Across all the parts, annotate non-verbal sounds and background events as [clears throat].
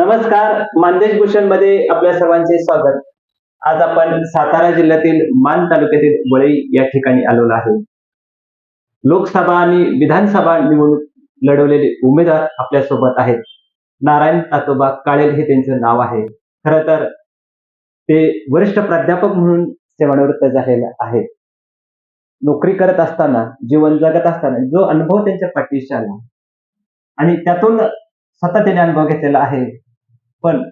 नमस्कार मानदेश भूषणमध्ये आपल्या सर्वांचे स्वागत. आज आपण सातारा जिल्ह्यातील मान तालुक्यातील वळई या ठिकाणी आलेलो आहे. लोकसभा आणि विधानसभा निवडणूक लढवलेले उमेदवार आपल्यासोबत आहेत. नारायण तातोबा काळेल हे त्यांचं नाव आहे. खर तर ते वरिष्ठ प्राध्यापक म्हणून सेवानिवृत्त झालेले आहेत. नोकरी करत असताना जीवन जगत असताना जो अनुभव त्यांच्या पाठीशी आला आणि त्यातून स्वतः त्याने अनुभव घेतलेला आहे. पण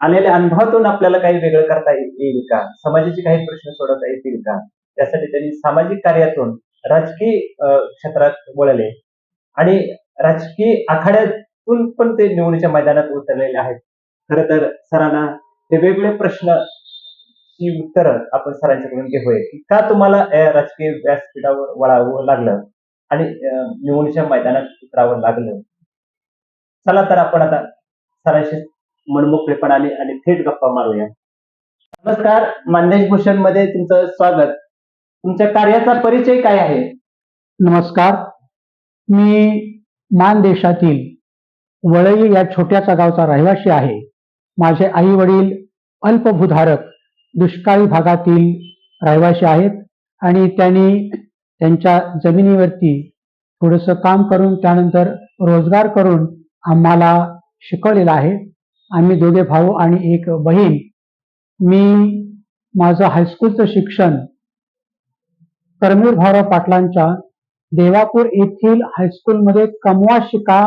आलेल्या अनुभवातून आपल्याला काही वेगळं करता येईल का? समाजाचे काही प्रश्न सोडवता येतील का? त्यासाठी त्यांनी सामाजिक कार्यातून राजकीय अं, क्षेत्रात वळले. आणि राजकीय आखाड्यातून पण ते निवडणुकीच्या मैदानात उतरलेले आहेत. खर तर सरांना ते वेगवेगळे प्रश्न ची उत्तर आपण सरांच्याकडून घेऊया. की का तुम्हाला राजकीय व्यासपीठावर वळावं लागलं? आणि अं, निवडणुकीच्या मैदानात उतरावं लागलं? चला तर आपण आता सरांशी मनमोकळेपणाने आणि थेट गप्पा मारूया. नमस्कार मानदेश भूषणमध्ये तुमचं स्वागत. तुमच्या कार्याचा परिचय काय आहे? नमस्कार. मी मानदेशातील वळई या छोट्याचा गावचा रहिवासी आहे. माझे आई वडील अल्पभूधारक दुष्काळी भागातील रहिवासी आहेत आणि त्यांनी त्यांच्या जमिनीवरती थोडंसं काम करून त्यानंतर रोजगार करून आम्हाला शिकवलेलं आहे. आम्ही दोघे भाऊ आणि एक बहीण. मी माझं हायस्कूलचं शिक्षण करमीर भाऊराव पाटलांच्या देवापूर येथील हायस्कूलमध्ये कमवा शिका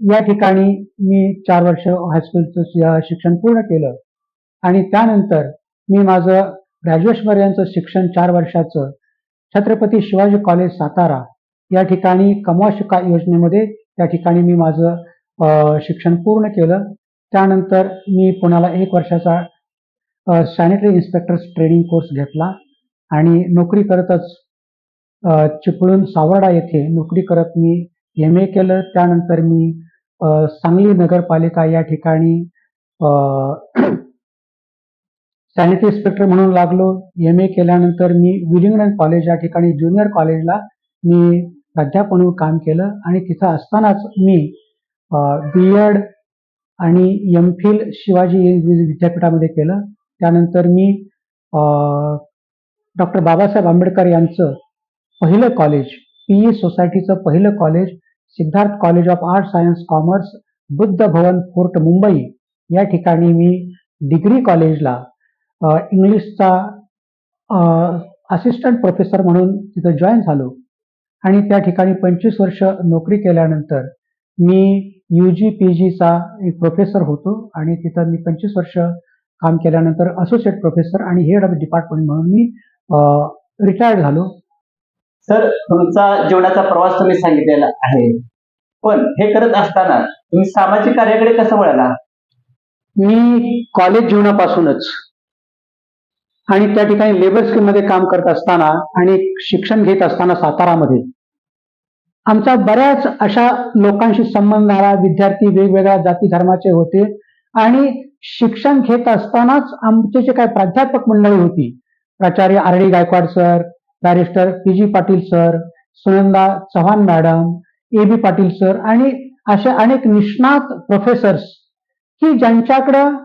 या ठिकाणी मी चार वर्ष हायस्कूलचं शिक्षण पूर्ण केलं. आणि त्यानंतर मी माझं ग्रॅज्युएशनपर्यंतचं शिक्षण चार वर्षाचं छत्रपती शिवाजी कॉलेज सातारा या ठिकाणी कमवा शिका योजनेमध्ये त्या ठिकाणी मी माझं शिक्षण पूर्ण केलं. त्यानंतर मी पुण्याला एक वर्षाचा सॅनिटरी इन्स्पेक्टर्स ट्रेनिंग कोर्स घेतला आणि नोकरी करतच चिपळूण सावर्डा येथे नोकरी करत मी एम ए केलं. त्यानंतर मी सांगली नगरपालिका या ठिकाणी सॅनिटरी इन्स्पेक्टर [clears throat] म्हणून लागलो. एम ए केल्यानंतर मी विलिंगडन कॉलेज या ठिकाणी ज्युनियर कॉलेजला मी प्राध्यापक म्हणून काम केलं आणि तिथं असतानाच मी बी एड आणि एम फिल शिवाजी विद्यापीठामध्ये केलं. त्यानंतर मी डॉक्टर बाबासाहेब आंबेडकर यांचं पहिलं कॉलेज पीई सोसायटीचं पहिलं college Siddharth college of art science commerce Buddha Bhavan Fort Mumbai या ठिकाणी मी डिग्री कॉलेजला इंग्लिशचा असिस्टंट प्रोफेसर म्हणून तिथं जॉईन झालो. आणि त्या ठिकाणी पंचवीस वर्ष नोकरी केल्यानंतर मी यू जी पी जीचा एक प्रोफेसर होतो आणि तिथं मी पंचवीस वर्ष काम केल्यानंतर असोसिएट प्रोफेसर आणि हेड ऑफ डिपार्टमेंट म्हणून मी रिटायर्ड झालो. सर तुमचा जीवनाचा प्रवास तुम्ही सांगितलेला आहे. पण हे करत असताना तुम्ही सामाजिक कार्याकडे कसं वळाला? मी कॉलेज जीवनापासूनच आणि त्या ठिकाणी लेबर स्कीममध्ये काम करत असताना आणि शिक्षण घेत असताना सातारामध्ये आमचा बऱ्याच अशा लोकांशी संबंध आला विद्यार्थी वेगवेगळ्या जाती धर्माचे होते आणि शिक्षण घेत असतानाच आमचे जे काही प्राध्यापक मंडळी होती प्राचार्य R D Gaikwad sir barrister P G Patil sir Sunanda Chavan madam A B Patil sir आणि असे अनेक निष्णात प्रोफेसर्स की ज्यांच्याकडं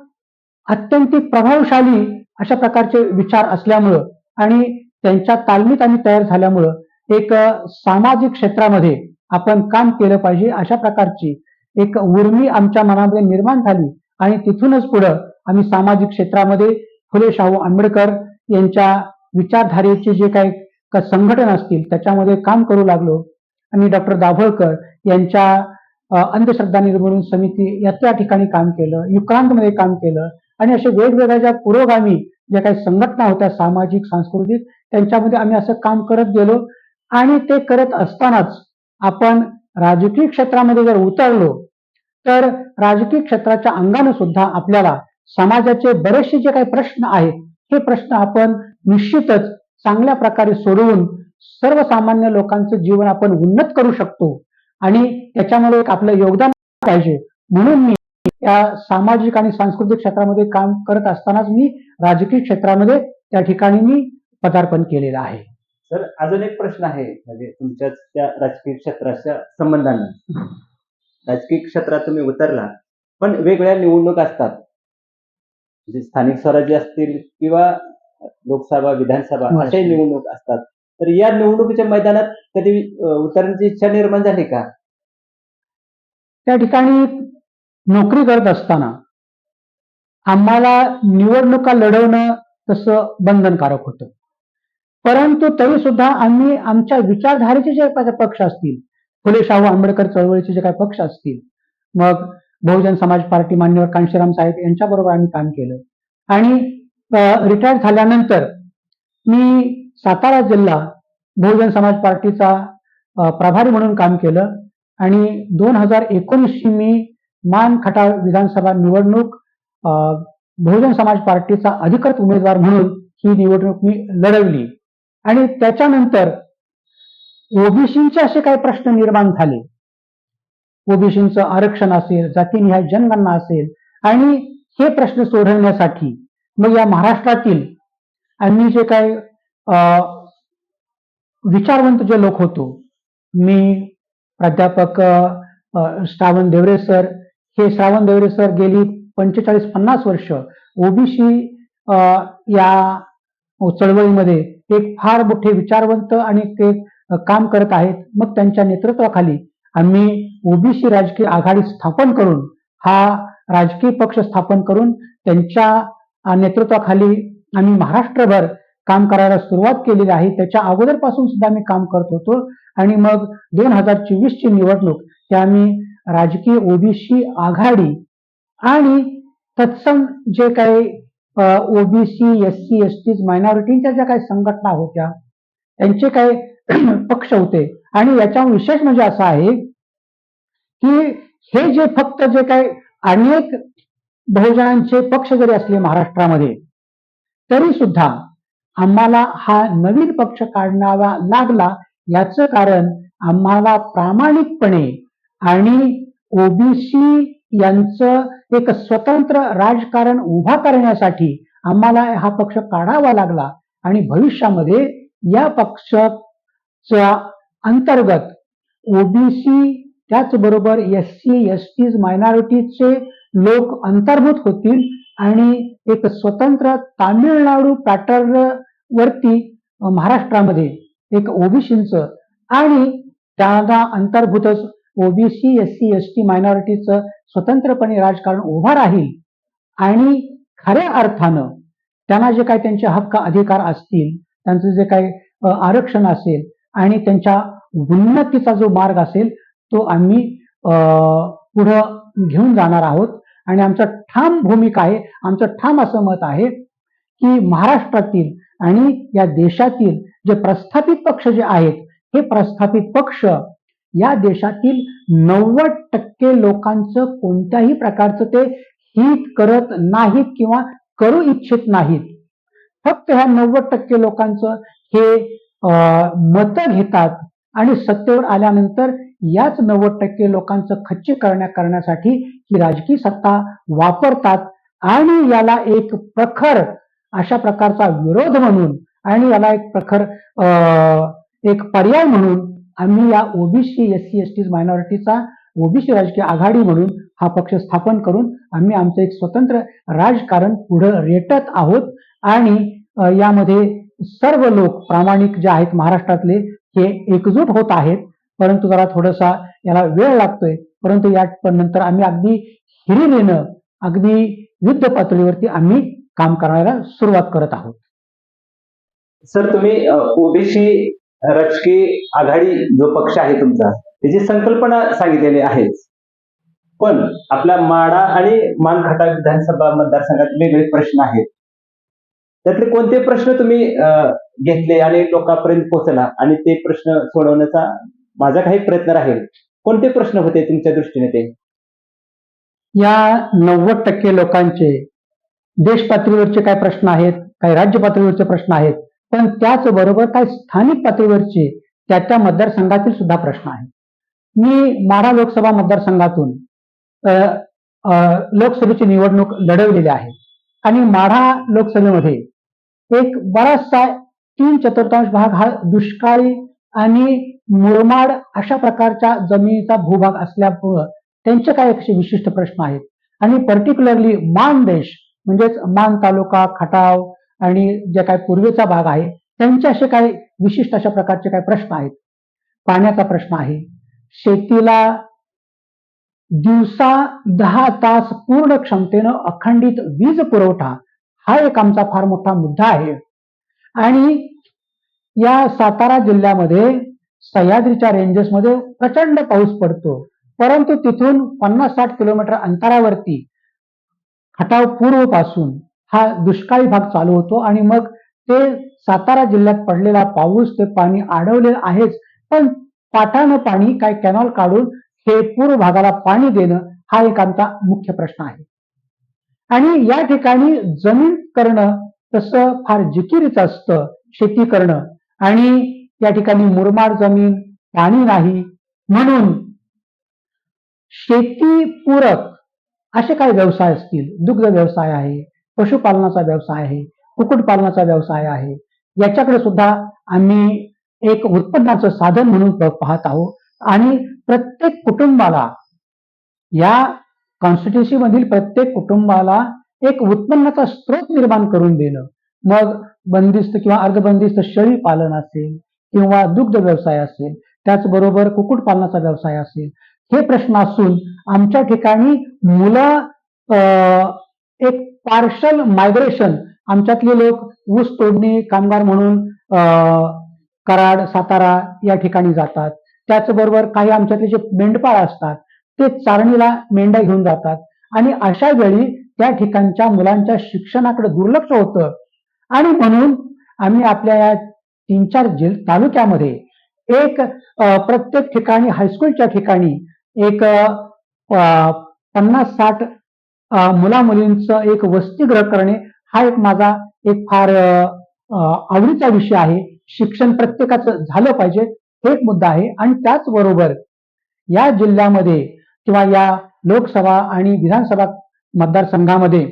अत्यंत प्रभावशाली अशा प्रकारचे विचार असल्यामुळं आणि त्यांच्या तालमीत आम्ही तयार झाल्यामुळं एक सामाजिक क्षेत्रामध्ये आपण काम केलं पाहिजे अशा प्रकारची एक उर्मी आमच्या मनामध्ये निर्माण झाली आणि तिथूनच पुढं आम्ही सामाजिक क्षेत्रामध्ये फुले शाहू आंबेडकर यांच्या विचारधारेचे जे काही का संघटन असतील त्याच्यामध्ये काम करू लागलो. आणि डॉक्टर दाभोळकर यांच्या अंधश्रद्धा निर्मूलन समिती या त्या ठिकाणी काम केलं युक्रांतमध्ये काम केलं. आणि असे वेगवेगळ्या ज्या पुरोगामी ज्या काही संघटना होत्या सामाजिक सांस्कृतिक त्यांच्यामध्ये आम्ही असं काम करत गेलो. आणि ते करत असतानाच आपण राजकीय क्षेत्रामध्ये जर उतरलो तर राजकीय क्षेत्राच्या अंगानं सुद्धा आपल्याला समाजाचे बरेचसे जे काही प्रश्न आहेत हे प्रश्न आपण निश्चितच चांगल्या प्रकारे सोडवून सर्वसामान्य लोकांचं जीवन आपण उन्नत करू शकतो. आणि त्याच्यामुळे एक आपलं योगदान पाहिजे. म्हणून मी या सामाजिक आणि सांस्कृतिक क्षेत्रामध्ये काम करत असतानाच मी राजकीय क्षेत्रामध्ये त्या ठिकाणी मी पदार्पण केलेलं आहे. सर अजून एक प्रश्न आहे म्हणजे तुमच्या त्या राजकीय क्षेत्राच्या संबंधानं. राजकीय क्षेत्रात तुम्ही उतरला पण वेगवेगळ्या निवडणूक असतात. म्हणजे स्थानिक स्वराज्य असतील किंवा लोकसभा विधानसभा हो, अशाही निवडणूक असतात. तर या निवडणुकीच्या मैदानात कधी उतरण्याची इच्छा निर्माण झाली का? त्या ठिकाणी नोकरी करत असताना आम्हाला निवडणुका लढवणं तसं बंधनकारक होतं. परंतु तरी सुद्धा आम्ही आमच्या विचारधारेचे जे पक्ष असतील फुले शाहू आंबेडकर चळवळीचे जे काही पक्ष असतील मग बहुजन समाज पार्टी मान्यवर कांशीराम साहेब यांच्याबरोबर आम्ही काम केलं. आणि रिटायर झाल्यानंतर मी सातारा जिल्हा बहुजन समाज पार्टीचा प्रभारी म्हणून काम केलं आणि दोन हजार एकोणीसची मी मान खटाळ विधानसभा निवडणूक बहुजन समाज पार्टीचा अधिकृत उमेदवार म्हणून ही निवडणूक मी लढवली. आणि त्याच्यानंतर ओबीसींचे असे काही प्रश्न निर्माण झाले. ओबीसींचं आरक्षण असेल जातीनिहाय जनगणना असेल आणि हे प्रश्न सोडवण्यासाठी मग या महाराष्ट्रातील आम्ही जे काही विचारवंत जे लोक होतो मी प्राध्यापक श्रावण देवरे सर हे श्रावण देवरे सर गेली पंचेचाळीस पन्नास वर्ष. ओबीसी या चळवळीमध्ये एक फार मोठे विचारवंत आणि ते काम करत आहेत. मग त्यांच्या नेतृत्वाखाली आम्ही ओबीसी राजकीय आघाडी स्थापन करून हा राजकीय पक्ष स्थापन करून त्यांच्या नेतृत्वाखाली आम्ही महाराष्ट्रभर काम करायला सुरुवात केलेली आहे. त्याच्या अगोदरपासून सुद्धा आम्ही काम करत होतो. आणि मग दोन हजार चोवीस ची निवडणूक ही आम्ही राजकीय ओबीसी आघाडी आणि तत्सम जे काही OBC S C S T मायनॉरिटीच्या ज्या काही संघटना होत्या त्यांचे काही [clears throat] पक्ष होते. आणि याच्या विशेष म्हणजे असं आहे की हे जे फक्त जे काही अनेक बहुजनांचे पक्ष जरी असले महाराष्ट्रामध्ये तरी सुद्धा आम्हाला हा नवीन पक्ष काढणावा लागला याचं कारण आम्हाला प्रामाणिकपणे आणि ओबीसी यांचं एक स्वतंत्र राजकारण उभा करण्यासाठी आम्हाला हा पक्ष काढावा लागला आणि भविष्यामध्ये या पक्षाच्या अंतर्गत ओबीसी त्याचबरोबर एस सी एस टी मायनॉरिटीचे लोक अंतर्भूत होतील आणि एक स्वतंत्र तामिळनाडू पॅटर्न वरती महाराष्ट्रामध्ये एक ओबीसींचं आणि त्यांना अंतर्भूतच OBC S C S T मायनॉरिटीचं स्वतंत्रपणे राजकारण उभा राहील आणि खऱ्या अर्थानं त्यांना जे काही त्यांचे हक्क अधिकार असतील त्यांचं जे काही आरक्षण असेल आणि त्यांच्या उन्नतीचा जो मार्ग असेल तो आम्ही पुढं घेऊन जाणार आहोत. आणि आमचं ठाम भूमिका आहे आमचं ठाम असं मत आहे की महाराष्ट्रातील आणि या देशातील जे प्रस्थापित पक्ष जे आहेत हे प्रस्थापित पक्ष या देशातील नव्वद टक्के लोकांचं कोणत्याही प्रकारचं ते हित करत नाहीत किंवा करू इच्छित नाहीत. फक्त ह्या नव्वद टक्के लोकांचं हे मत घेतात आणि सत्तेवर आल्यानंतर याच नव्वद टक्के लोकांचं खच्चीकरण करण्यासाठी ही राजकीय सत्ता वापरतात आणि याला एक प्रखर अशा प्रकारचा विरोध म्हणून आणि याला एक प्रखर एक पर्याय म्हणून आम्ही या OBC S C S T मायनॉरिटीचा OBC राजकीय आघाडी म्हणून हा पक्ष स्थापन करून आम्ही आमचं एक स्वतंत्र राजकारण पुढे रेटत आहोत. आणि यामध्ये सर्व लोक प्रामाणिक जे आहेत महाराष्ट्रातले हे एकजूट होत आहेत. परंतु जरा थोडासा याला वेळ लागतोय. परंतु या नंतर आम्ही अगदी हिरिरीनं अगदी युद्ध पातळीवरती आम्ही काम करायला सुरुवात करत आहोत. सर तुम्ही ओबीसी राजकीय आघाडी जो पक्ष आहे तुमचा त्याची संकल्पना सांगितलेली आहे. पण आपल्या माडा आणि मानखटा विधानसभा मतदारसंघात वेगळे प्रश्न आहेत. त्यातले कोणते प्रश्न तुम्ही घेतले आणि लोकांपर्यंत पोहोचला आणि ते प्रश्न सोडवण्याचा माझा काही प्रयत्न राहील? कोणते प्रश्न होते तुमच्या दृष्टीने ते? या नव्वद टक्के लोकांचे देश पातळीवरचे काय प्रश्न आहेत काही राज्य पातळीवरचे प्रश्न आहेत पण त्याचबरोबर काही स्थानिक पातळीवरचे त्या त्या मतदारसंघातील सुद्धा प्रश्न आहेत. मी माढा लोकसभा मतदारसंघातून लोकसभेची निवडणूक लढवलेली आहे. आणि माढा लोकसभेमध्ये एक बराचसा तीन चतुर्थांश भाग हा दुष्काळी आणि मुरमाड अशा प्रकारच्या जमिनीचा भूभाग असल्यामुळं त्यांचे काही असे विशिष्ट प्रश्न आहेत. आणि पर्टिक्युलरली मान देश म्हणजेच मान तालुका खटाव आणि जे काय पूर्वेचा भाग आहे त्यांचे असे काही विशिष्ट अशा प्रकारचे काही प्रश्न आहेत. पाण्याचा प्रश्न आहे. शेतीला दिवसा दहा तास पूर्ण क्षमतेनं अखंडित वीज पुरवठा हा एक आमचा फार मोठा मुद्दा आहे. आणि या सातारा जिल्ह्यामध्ये सह्याद्रीच्या रेंजेसमध्ये प्रचंड पाऊस पडतो. परंतु तिथून पन्नास साठ किलोमीटर अंतरावरती खटाव पूर्वपासून हा दुष्काळी भाग चालू होतो आणि मग ते सातारा जिल्ह्यात पडलेला पाऊस ते पाणी अडवलेलं आहेच. पण पाटानं पाणी काय कॅनॉल काढून हे पूर्व भागाला पाणी देणं हा एक आमचा मुख्य प्रश्न आहे. आणि या ठिकाणी जमीन करणं तसं फार जिकिरीचं असतं शेती करणं. आणि या ठिकाणी मुरमाड जमीन पाणी नाही. म्हणून शेतीपूरक असे काही व्यवसाय असतील दुग्ध व्यवसाय आहे पशुपालनाचा व्यवसाय आहे कुक्कुटपालनाचा व्यवसाय आहे. याच्याकडे सुद्धा आम्ही एक उत्पन्नाचं साधन म्हणून पाहत आहोत. आणि प्रत्येक कुटुंबाला या कॉन्स्टिट्युन्सी मधील प्रत्येक कुटुंबाला एक उत्पन्नाचा स्रोत निर्माण करून देणं. मग बंदिस्त किंवा अर्धबंदिस्त शेळी पालन असेल किंवा दुग्ध व्यवसाय असेल त्याचबरोबर कुक्कुटपालनाचा व्यवसाय असेल हे प्रश्न असून आमच्या ठिकाणी मुलं अं, एक पार्शल मायग्रेशन आमच्यातले लोक ऊस तोडणी कामगार म्हणून अं, कराड सातारा या ठिकाणी जातात. त्याचबरोबर काही आमच्यातले जे मेंढपाळ असतात ते चारणीला मेंढ्या घेऊन जातात. आणि अशा वेळी त्या ठिकाणच्या मुलांच्या शिक्षणाकडे दुर्लक्ष होतं. आणि म्हणून आम्ही आपल्या या तीन चार जिल तालुक्यामध्ये एक प्रत्येक ठिकाणी हायस्कूलच्या ठिकाणी एक पन्नास साठ मुला मुलींचं एक वसतिगृह करणे हा एक माझा एक फार आवडीचा विषय आहे. शिक्षण प्रत्येकाचं झालं पाहिजे हे एक मुद्दा आहे. आणि त्याचबरोबर या जिल्ह्यामध्ये किंवा या लोकसभा आणि विधानसभा मतदारसंघामध्ये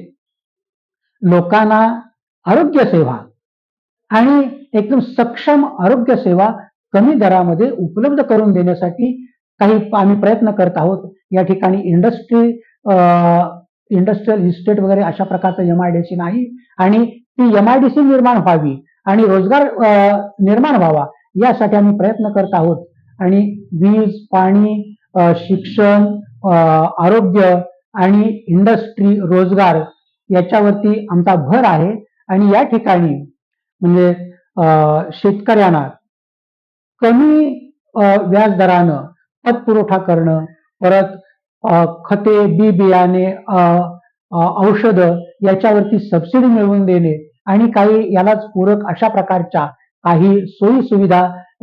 लोकांना आरोग्य सेवा आणि एकदम सक्षम आरोग्य सेवा कमी दरामध्ये उपलब्ध करून देण्यासाठी काही आम्ही प्रयत्न करत आहोत. या ठिकाणी इंडस्ट्री इंडस्ट्रियल इस्टेट वगैरे अशा प्रकारचं एम आय डी सी नाही. आणि ती एम आय डी सी निर्माण व्हावी आणि रोजगार निर्माण व्हावा यासाठी आम्ही प्रयत्न करत आहोत. आणि वीज पाणी शिक्षण अ, आरोग्य आणि इंडस्ट्री रोजगार याच्यावरती आमचा भर आहे. आणि या ठिकाणी म्हणजे शेतकऱ्यांना कमी व्याजदरानं खत पुरवठा करणं परत खते बी बियाणे औषधं याच्यावरती सबसिडी मिळवून देणे आणि काही यालाच पूरक अशा प्रकारच्या काही सोयी सुविधा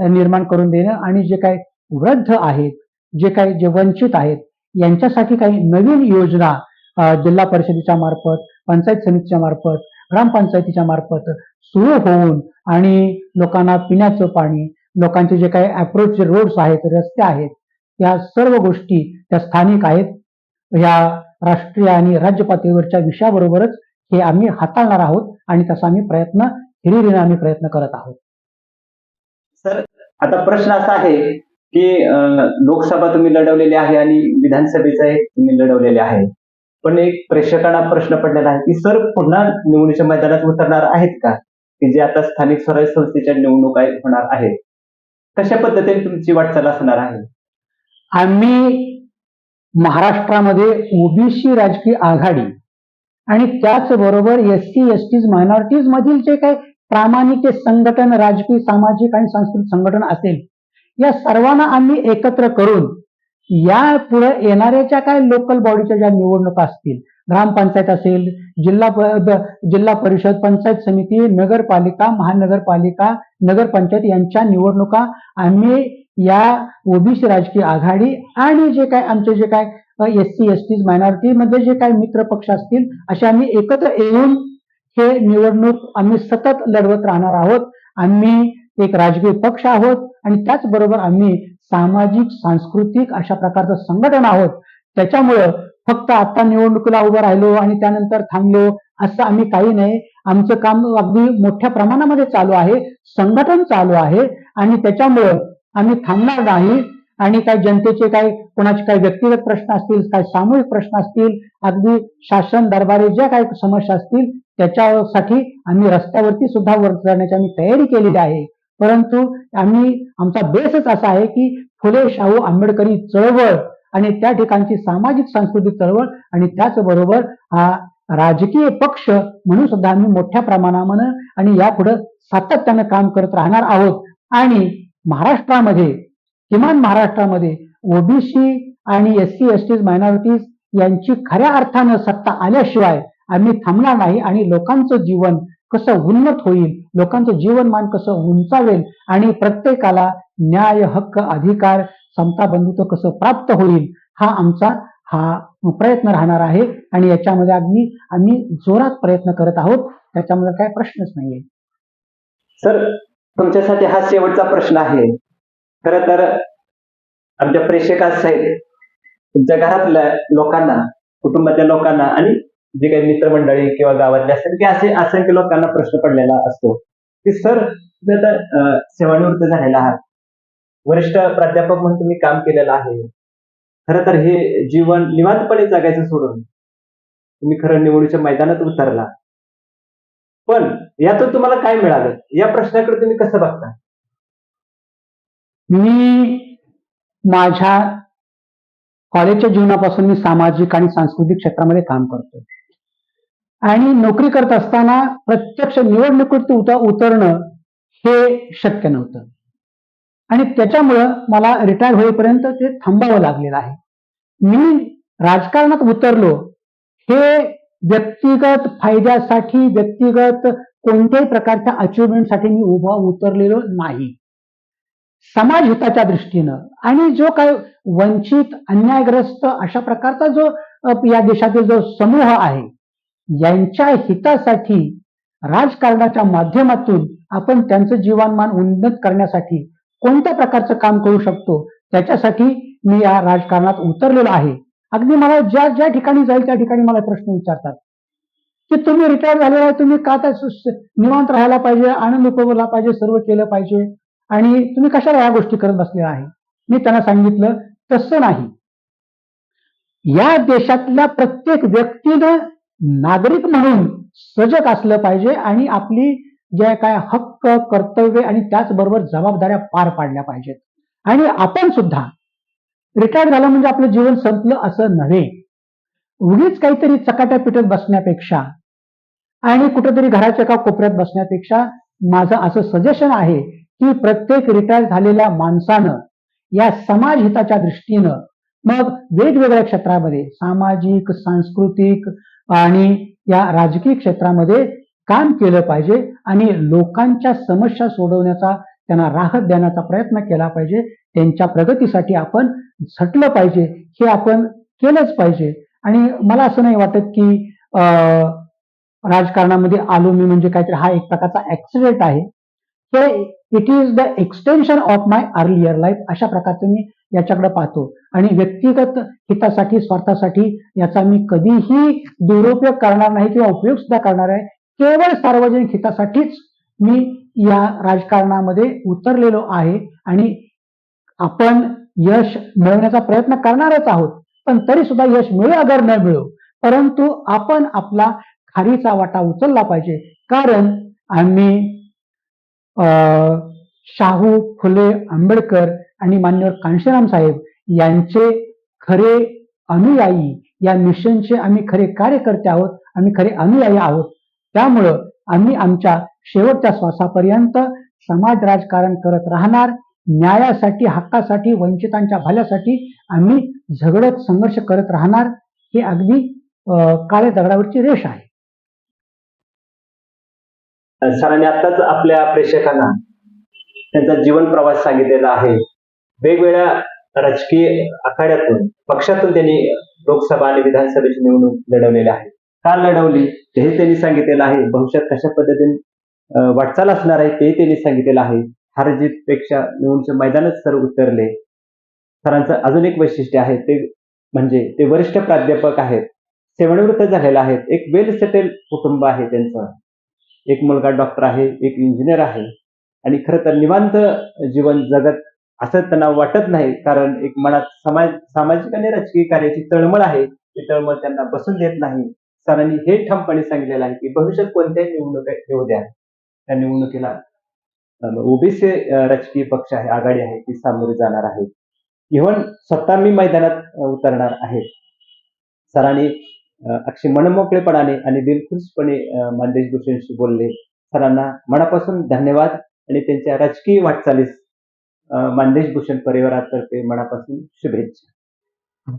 निर्माण करून देणं आणि जे काही वृद्ध आहेत जे काही जे वंचित आहेत यांच्यासाठी काही नवीन योजना जिल्हा परिषदेच्या मार्फत पंचायत समितीच्या मार्फत ग्रामपंचायतीच्या मार्फत सुरू होऊन आणि लोकांना पिण्याचं पाणी लोकांचे जे काही अप्रोच रोड्स आहेत रस्ते आहेत या सर्व गोष्टी त्या स्थानिक आहेत. या राष्ट्रीय आणि राज्य पातळीवरच्या विषयाबरोबरच हे आम्ही हाताळणार आहोत आणि तसा आम्ही प्रयत्न हिरिरीने आम्ही प्रयत्न करत आहोत. सर आता प्रश्न असा आहे की अं, लोकसभा तुम्ही लढवलेली आहे आणि विधानसभेचा तुम्ही लढवलेले आहे. पण एक प्रेक्षकांना प्रश्न पडलेला आहे की सर पुन्हा निवडणुकीच्या मैदानात उतरणार आहेत का? की जे आता स्थानिक स्वराज्य संस्थेच्या निवडणुका होणार आहेत. कशा पद्धतीने तुमची वाटचाल असणार आहे? आम्ही महाराष्ट्रामध्ये ओबीसी राजकीय आघाडी आणि त्याचबरोबर S C S Ts minorities मधील जे काही प्रामाणिक संघटन राजकीय सामाजिक आणि सांस्कृतिक संघटन असेल या सर्वांना आम्ही एकत्र करून या पुढे येणाऱ्या ज्या काय लोकल बॉडीच्या ज्या निवडणुका असतील ग्रामपंचायत असेल जिल्हा जिल्हा परिषद पंचायत समिती नगरपालिका महानगरपालिका नगरपंचायत यांच्या निवडणुका आम्ही या ओबीसी राजकीय आघाडी आणि जे काय आमचे जे काय एस सी एस टी मायनॉरिटीमध्ये जे काय मित्र पक्ष असतील असे आम्ही एकत्र येऊन हे निवडणूक आम्ही सतत लढवत राहणार आहोत. आम्ही एक राजकीय पक्ष आहोत आणि त्याचबरोबर आम्ही सामाजिक सांस्कृतिक अशा प्रकारचं संघटन आहोत. त्याच्यामुळं फक्त आता निवडणुकीला उभं राहिलो आणि त्यानंतर थांबलो असं आम्ही काही नाही. आमचं काम अगदी मोठ्या प्रमाणामध्ये चालू आहे. संघटन चालू आहे आणि त्याच्यामुळं आम्ही थांबणार नाही. आणि काही जनतेचे काही कोणाचे काही व्यक्तिगत प्रश्न असतील काही सामूहिक प्रश्न असतील अगदी शासन दरबारी ज्या काही समस्या असतील त्याच्यासाठी आम्ही रस्त्यावरती सुद्धा वर करण्याची आम्ही तयारी केलेली आहे. परंतु आम्ही आमचा बेसच असा आहे की फुले शाहू आंबेडकरी चळवळ आणि त्या ठिकाणची सामाजिक सांस्कृतिक चळवळ आणि त्याचबरोबर हा राजकीय पक्ष म्हणून सुद्धा आम्ही मोठ्या प्रमाणामध्ये आणि यापुढे सातत्यानं काम करत राहणार आहोत. आणि महाराष्ट्रामध्ये किमान महाराष्ट्रामध्ये ओबीसी आणि S C S T minorities यांची खऱ्या अर्थानं सत्ता आल्याशिवाय आम्ही थांबणार नाही आणि लोकांचं जीवन कसं उन्नत होईल लोकांचं जीवनमान कसं उंचावेल आणि प्रत्येकाला न्याय हक्क अधिकार समता बंधुत्व कसं प्राप्त होईल हा आमचा हा प्रयत्न राहणार आहे आणि याच्यामध्ये अगदी आम्ही जोरात प्रयत्न करत आहोत त्याच्यामध्ये काय प्रश्नच नाहीये. सर तुमच्यासाठी हा शेवटचा प्रश्न आहे. खर तर आमच्या प्रेक्षकासहित तुमच्या घरातल्या लोकांना कुटुंबातल्या लोकांना आणि जे काही मित्रमंडळी किंवा गावातले असतील की असे असंख्य लोकांना प्रश्न पडलेला असतो. की सर तुम्ही आता सेवानिवृत्त झालेला आहात. वरिष्ठ प्राध्यापक म्हणून तुम्ही काम केलेलं आहे. खरं तर हे जीवन निवांतपणे जगायचं सोडून तुम्ही खरं निवडीच्या मैदानात उतरला. पण यातून तुम्हाला काय मिळालं? या प्रश्नाकडे तुम्ही कसं बघता? मी माझ्या कॉलेजच्या जीवनापासून मी सामाजिक आणि सांस्कृतिक क्षेत्रामध्ये काम करतो आणि नोकरी करत असताना प्रत्यक्ष निवडणुकीत उत उतरणं हे शक्य नव्हतं. आणि त्याच्यामुळं मला रिटायर होईपर्यंत ते थांबावं लागलेलं आहे. मी राजकारणात उतरलो हे व्यक्तिगत फायद्यासाठी व्यक्तिगत कोणत्याही प्रकारच्या अचिव्हमेंटसाठी मी उभा उतरलेलो नाही. समाज हिताच्या दृष्टीनं आणि जो काय वंचित अन्यायग्रस्त अशा प्रकारचा जो या देशातील जो समूह आहे यांच्या हितासाठी राजकारणाच्या माध्यमातून आपण त्यांचं जीवनमान उन्नत करण्यासाठी कोणत्या प्रकारचं काम करू शकतो त्याच्यासाठी मी या राजकारणात उतरलेलो आहे. अगदी मला ज्या ज्या ठिकाणी जाईल त्या ठिकाणी मला प्रश्न विचारतात. की तुम्ही रिटायर झालेला आहे तुम्ही का त्या निवांत राहायला पाहिजे आनंद उपभोगला पाहिजे सर्व केलं पाहिजे? आणि तुम्ही कशाला या गोष्टी करत बसलेला आहे? मी त्यांना सांगितलं तसं नाही. या देशातल्या प्रत्येक व्यक्तीनं नागरिक म्हणून सजग असलं पाहिजे आणि आपली जे काय हक्क कर्तव्य आणि त्याचबरोबर जबाबदाऱ्या पार पाडल्या पाहिजेत. आणि आपण सुद्धा रिटायर झालं म्हणजे आपलं जीवन संपलं असं नव्हे. उगीच काहीतरी चकाट्या पिटत बसण्यापेक्षा आणि कुठेतरी घराच्या एका कोपऱ्यात बसण्यापेक्षा माझं असं सजेशन आहे की प्रत्येक रिटायर झालेल्या माणसानं या समाज हिताच्या दृष्टीनं मग वेगवेगळ्या क्षेत्रामध्ये सामाजिक सांस्कृतिक आणि या राजकीय क्षेत्रामध्ये काम केलं पाहिजे आणि लोकांच्या समस्या सोडवण्याचा त्यांना राहत देण्याचा प्रयत्न केला पाहिजे. त्यांच्या प्रगतीसाठी आपण झटलं पाहिजे हे आपण केलंच पाहिजे. आणि मला असं नाही वाटत की अं, राजकारणामध्ये आलो मी म्हणजे काहीतरी हा एक प्रकारचा ऍक्सिडेंट आहे. हे it is the extension of my earlier life अशा प्रकारचं मी याच्याकडे पाहतो. आणि व्यक्तिगत हितासाठी स्वार्थासाठी याचा मी कधीही दुरुपयोग करणार नाही किंवा उपयोग सुद्धा करणार आहे. केवळ सार्वजनिक हितासाठीच मी या राजकारणामध्ये उतरलेलो आहे आणि आपण यश मिळवण्याचा प्रयत्न करणारच आहोत. पण तरी सुद्धा यश मिळो अगर न मिळो परंतु आपण आपला खारीचा वाटा उचलला पाहिजे. कारण आम्ही अं, शाहू फुले आंबेडकर आणि मान्यवर कांशीराम साहेब यांचे खरे अनुयायी या मिशनचे आम्ही खरे कार्यकर्ते आहोत आम्ही खरे अनुयायी आहोत. त्यामुळं आम्ही आमच्या शेवटच्या श्वासापर्यंत समाज राजकारण करत राहणार न्यायासाठी हक्कासाठी वंचितांच्या भल्यासाठी आम्ही झगडत संघर्ष करत राहणार हे अगदी अं, काळ्या दगडावरची रेष आहे. सरांनी आताच आपल्या प्रेक्षकांना त्यांचा जीवन प्रवास सांगितलेला आहे. वेगवेगळ्या राजकीय आखाड्यातून पक्षातून त्यांनी लोकसभा आणि विधानसभेची निवडणूक लढवलेली आहे. का लढवली? हे त्यांनी सांगितलेलं आहे. भविष्यात कशा पद्धतीने वाटचाल असणार आहे ते त्यांनी सांगितलेलं आहे. हारजीत पेक्षा निवडणूकच्या मैदानात सर उतरले. सरांचं अजून एक वैशिष्ट्य आहे ते म्हणजे ते वरिष्ठ प्राध्यापक आहेत. सेवानिवृत्त झालेलं आहेत. एक वेल सेटल कुटुंब आहे त्यांचं. एक मुलगा डॉक्टर आहे एक इंजिनियर आहे. आणि खरं तर निवांत जीवन जगत असं त्यांना वाटत नाही कारण एक मनात समाज सामाजिक आणि राजकीय कार्याची तळमळ आहे. ती तळमळ त्यांना बसून देत नाही. सरांनी हे ठामपणे सांगितलेलं आहे की भविष्यात कोणत्याही निवडणुका येऊ द्या. त्या निवडणुकीला ओबीसी राजकीय पक्ष आहे आघाडी आहे ती सामोरे जाणार आहे. इव्हन स्वतः मी मैदानात उतरणार आहे. सरांनी अक्षय मनमोकळेपणाने आणि दिलखुशपणे मानदेश भूषणशी बोलले. सरांना मनापासून धन्यवाद आणि त्यांच्या राजकीय वाटचालीस मानदेश भूषण परिवारातर्फे मनापासून शुभेच्छा.